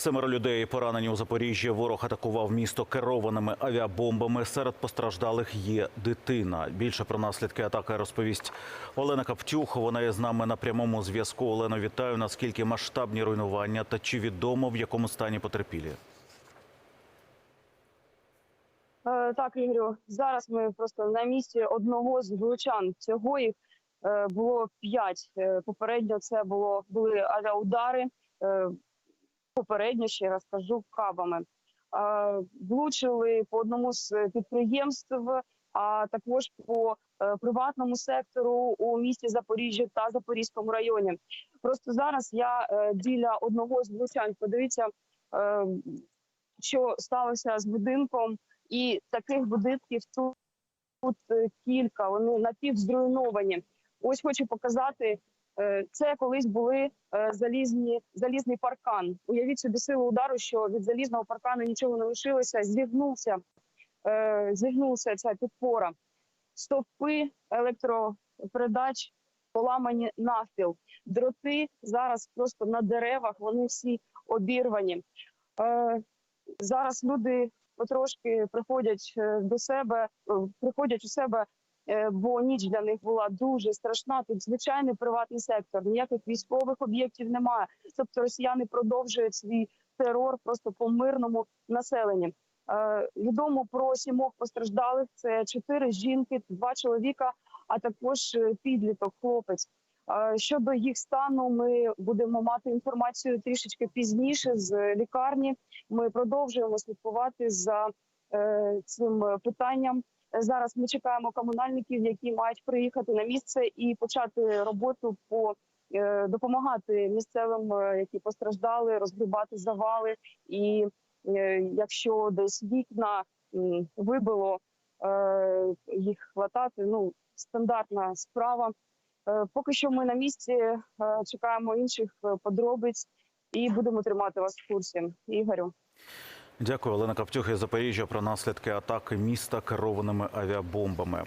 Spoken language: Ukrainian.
Семеро людей поранені у Запоріжжі. Ворог атакував місто керованими авіабомбами. Серед постраждалих є дитина. Більше про наслідки атаки розповість Олена Каптюх. Вона є з нами на прямому зв'язку. Олено, вітаю. Наскільки масштабні руйнування та чи відомо в якому стані потерпілі? Е, Так, Ігорю, зараз ми просто на місці одного з влучан. Всього їх е, було п'ять. Е, Попередньо це було були авіаудари. Е, Попередньо ще раз кажу кабами. Е, Влучили по одному з підприємств, а також по е, приватному сектору у місті Запоріжжя та Запорізькому районі. Просто зараз я е, біля одного з влучань. Подивіться, е, що сталося з будинком. І таких будинків тут, тут е, кілька. Вони напівзруйновані. Ось хочу показати. Е, Це колись були е, залізні залізний паркан. Уявіть собі силу удару, що від залізного паркану нічого не лишилося. Зігнувся, е, зігнувся ця підпора. Стовпи електропередач поламані навпіл. Дроти зараз просто на деревах. Вони всі обірвані. Зараз люди потрошки приходять до себе, приходять у себе, бо ніч для них була дуже страшна. Тут звичайний приватний сектор, ніяких військових об'єктів немає. Тобто росіяни продовжують свій терор просто по мирному населенні. Е, Відомо про сімох постраждалих: це чотири жінки, два чоловіка, а також е, підліток, хлопець. Е, Щодо їх стану, ми будемо мати інформацію трішечки пізніше з лікарні. Ми продовжуємо слідкувати за е, цим питанням. Зараз ми чекаємо комунальників, які мають приїхати на місце і почати роботу по е, допомагати місцевим, е, які постраждали, розгрібати завали. І е, якщо десь вікна вибило, їх хватати. Ну стандартна справа. Поки що ми на місці чекаємо інших подробиць і будемо тримати вас в курсі. Ігорю. Дякую, Олена Каптюх із Запоріжжя про наслідки атаки міста керованими авіабомбами.